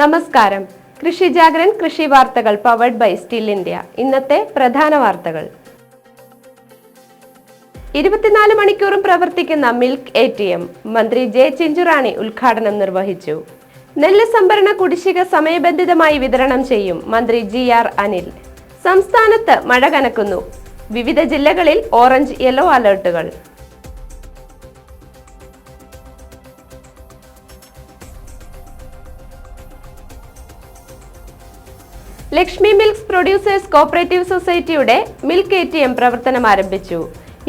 നമസ്കാരം. കൃഷി ജാഗ്രൻ കൃഷി വാർത്തകൾ പവർഡ് ബൈ സ്റ്റിൽ ഇന്ത്യ ഇന്നത്തെ പ്രധാന വാർത്തകൾ. ഇരുപത്തിനാല് മണിക്കൂറും പ്രവർത്തിക്കുന്ന മിൽക്ക് എ ടി എം മന്ത്രി ജെ ചിഞ്ചുറാണി ഉദ്ഘാടനം നിർവഹിച്ചു. നെല്ല് സംഭരണ കുടിശ്ശിക സമയബന്ധിതമായി വിതരണം ചെയ്യും മന്ത്രി ജി ആർ അനിൽ. സംസ്ഥാനത്ത് മഴ കനക്കുന്നു. വിവിധ ജില്ലകളിൽ ഓറഞ്ച് യെല്ലോ അലർട്ടുകൾ ലക്ഷ്മി മിൽക്സ് പ്രൊഡ്യൂസേഴ്സ് കോപ്പറേറ്റീവ് സൊസൈറ്റിയുടെ മിൽക്ക് എ ടി എം പ്രവർത്തനം ആരംഭിച്ചു.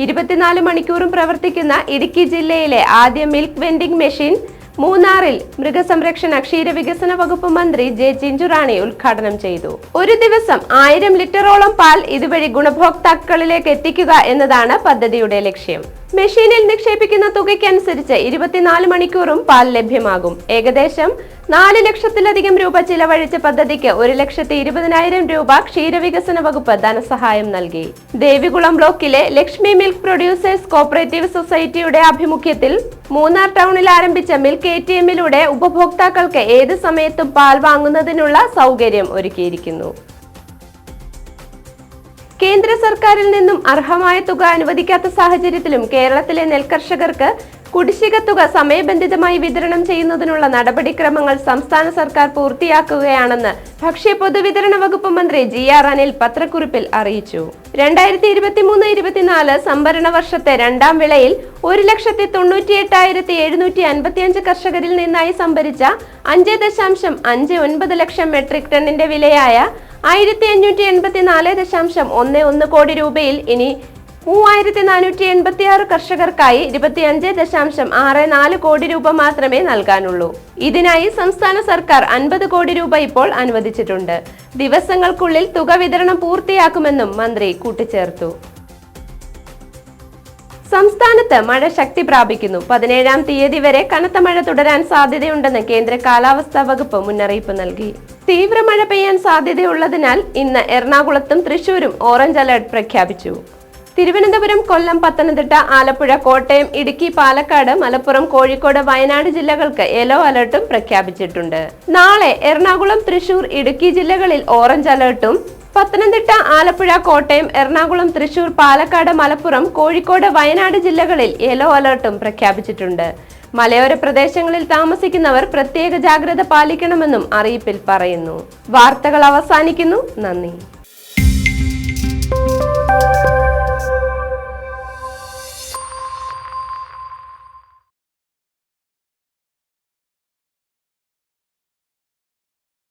ഇരുപത്തിനാല് മണിക്കൂറും പ്രവർത്തിക്കുന്ന ഇടുക്കി ജില്ലയിലെ ആദ്യ മിൽക്ക് വെൻഡിംഗ് മെഷീൻ മൂന്നാറിൽ മൃഗസംരക്ഷണ ക്ഷീരവികസന വകുപ്പ് മന്ത്രി ജെ ചിഞ്ചുറാണി ഉദ്ഘാടനം ചെയ്തു. ഒരു ദിവസം ആയിരം ലിറ്ററോളം പാൽ ഇതുവഴി ഗുണഭോക്താക്കളിലേക്ക് എത്തിക്കുക എന്നതാണ് പദ്ധതിയുടെ ലക്ഷ്യം. മെഷീനിൽ നിക്ഷേപിക്കുന്ന തുകയ്ക്കനുസരിച്ച് ഇരുപത്തിനാല് മണിക്കൂറും പാൽ ലഭ്യമാകും. ഏകദേശം നാല് ലക്ഷത്തിലധികം രൂപ ചിലവഴിച്ച പദ്ധതിക്ക് ഒരു ലക്ഷത്തി ഇരുപതിനായിരം രൂപ ക്ഷീരവികസന വകുപ്പ് ധനസഹായം നൽകി. ദേവികുളം ബ്ലോക്കിലെ ലക്ഷ്മി മിൽക്ക് പ്രൊഡ്യൂസേഴ്സ് കോപ്പറേറ്റീവ് സൊസൈറ്റിയുടെ ആഭിമുഖ്യത്തിൽ മൂന്നാർ ടൗണിൽ ആരംഭിച്ച മിൽക്ക് എ ടി എമ്മിലൂടെ ഉപഭോക്താക്കൾക്ക് ഏത് സമയത്തും പാൽ വാങ്ങുന്നതിനുള്ള സൗകര്യം ഒരുക്കിയിരിക്കുന്നു. കേന്ദ്ര സർക്കാരിൽ നിന്നും അർഹമായ തുക അനുവദിക്കാത്ത സാഹചര്യത്തിലും കേരളത്തിലെ നെൽകർഷകർക്ക് കുടിശ്ശിക തുക സമയബന്ധിതമായി വിതരണം ചെയ്യുന്നതിനുള്ള നടപടിക്രമങ്ങൾ സംസ്ഥാന സർക്കാർ പൂർത്തിയാക്കുകയാണെന്ന് ഭക്ഷ്യ പൊതുവിതരണ വകുപ്പ് മന്ത്രി ജി ആർ അനിൽ പത്രക്കുറിപ്പിൽ അറിയിച്ചു. രണ്ടായിരത്തി ഇരുപത്തി മൂന്ന് ഇരുപത്തിനാല് സംഭരണ വർഷത്തെ രണ്ടാം വിളയിൽ ഒരു ലക്ഷത്തി തൊണ്ണൂറ്റി എട്ടായിരത്തി എഴുന്നൂറ്റി അൻപത്തി അഞ്ച് കർഷകരിൽ നിന്നായി സംഭരിച്ച അഞ്ച് ദശാംശം അഞ്ച് ഒൻപത് ലക്ഷം മെട്രിക് ടണ്ണിന്റെ വിലയായ ആയിരത്തി അഞ്ഞൂറ്റി എൺപത്തി നാല് ദശാംശം ഒന്ന് ഒന്ന് കോടി രൂപയിൽ ഇനി മൂവായിരത്തി നാനൂറ്റി എൺപത്തി ആറ് കർഷകർക്കായി ഇരുപത്തിയഞ്ച് ദശാംശം ആറ് നാല് കോടി രൂപ മാത്രമേ നൽകാനുള്ളൂ. ഇതിനായി സംസ്ഥാന സർക്കാർ അൻപത് കോടി രൂപ ഇപ്പോൾ അനുവദിച്ചിട്ടുണ്ട്. ദിവസങ്ങൾക്കുള്ളിൽ തുക വിതരണം പൂർത്തിയാക്കുമെന്നും മന്ത്രി കൂട്ടിച്ചേർത്തു. സംസ്ഥാനത്ത് മഴ ശക്തി പ്രാപിക്കുന്നു. പതിനേഴാം തീയതി വരെ കനത്ത മഴ തുടരാൻ സാധ്യതയുണ്ടെന്ന് കേന്ദ്ര കാലാവസ്ഥാ വകുപ്പ് മുന്നറിയിപ്പ് നൽകി. തീവ്ര മഴ പെയ്യാൻ സാധ്യതയുള്ളതിനാൽ ഇന്ന് എറണാകുളത്തും തൃശൂരും ഓറഞ്ച് അലർട്ട് പ്രഖ്യാപിച്ചു. തിരുവനന്തപുരം കൊല്ലം പത്തനംതിട്ട ആലപ്പുഴ കോട്ടയം ഇടുക്കി പാലക്കാട് മലപ്പുറം കോഴിക്കോട് വയനാട് ജില്ലകൾക്ക് യെല്ലോ അലർട്ടും പ്രഖ്യാപിച്ചിട്ടുണ്ട്. നാളെ എറണാകുളം തൃശൂർ ഇടുക്കി ജില്ലകളിൽ ഓറഞ്ച് അലർട്ടും പത്തനംതിട്ട ആലപ്പുഴ കോട്ടയം എറണാകുളം തൃശൂർ പാലക്കാട് മലപ്പുറം കോഴിക്കോട് വയനാട് ജില്ലകളിൽ യെല്ലോ അലർട്ടും പ്രഖ്യാപിച്ചിട്ടുണ്ട്. മലയോര പ്രദേശങ്ങളിൽ താമസിക്കുന്നവർ പ്രത്യേക ജാഗ്രത പാലിക്കണമെന്നും അറിയിപ്പിൽ പറയുന്നു. വാർത്തകൾ അവസാനിക്കുന്നു. നന്ദി.